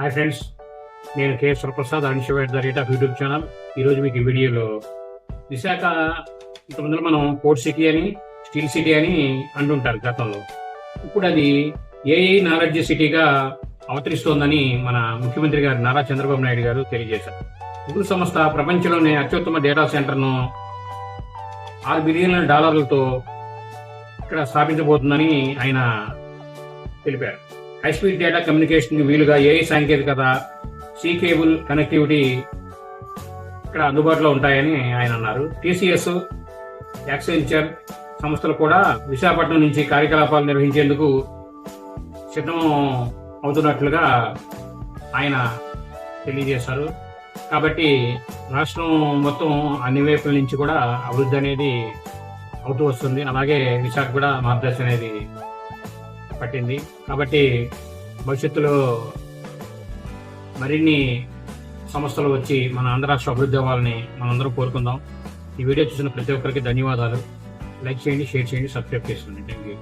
Hi friends నేను K Prasad అన్షివేట్ the rate of YouTube channel. ఈరోజు మీకు ఈ వీడియోలో విశాఖ ఇంతకుముందు మనం పోర్ట్ సిటీ అని స్టీల్ సిటీ అని అంటుంటారు గతంలో. ఇప్పుడు అది ఏఐ నాలెడ్జ్ సిటీగా అవతరిస్తోందని మన ముఖ్యమంత్రి గారు నారా చంద్రబాబు నాయుడు గారు తెలియజేశారు. గూగుల్ సంస్థ ప్రపంచంలోనే అత్యుత్తమ డేటా సెంటర్ను ఆరు బిలియన్ల డాలర్లతో ఇక్కడ స్థాపించబోతుందని ఆయన తెలిపారు. హైస్పీడ్ డేటా కమ్యూనికేషన్ వీలుగా ఏఐ సాంకేతికత సీ కేబుల్ కనెక్టివిటీ ఇక్కడ అందుబాటులో ఉంటాయని ఆయన అన్నారు. టీసీఎస్ యాక్సెంచర్ సంస్థలు కూడా విశాఖపట్నం నుంచి కార్యకలాపాలు నిర్వహించేందుకు సిద్ధం అవుతున్నట్లుగా ఆయన తెలియజేశారు. కాబట్టి రాష్ట్రం మొత్తం అన్ని వైపుల నుంచి కూడా అభివృద్ధి అనేది అవుతూ వస్తుంది. అలాగే విశాఖ కూడా మార్గదర్శి అనేది పట్టింది. కాబట్టి భవిష్యత్తులో మరిన్ని సంస్థలు వచ్చి మన ఆంధ్ర రాష్ట్ర అభివృద్ధి అవ్వాలని మనందరం కోరుకుందాం. ఈ వీడియో చూసిన ప్రతి ఒక్కరికి ధన్యవాదాలు. లైక్ చేయండి షేర్ చేయండి సబ్స్క్రైబ్ చేసుకోండి. Thank you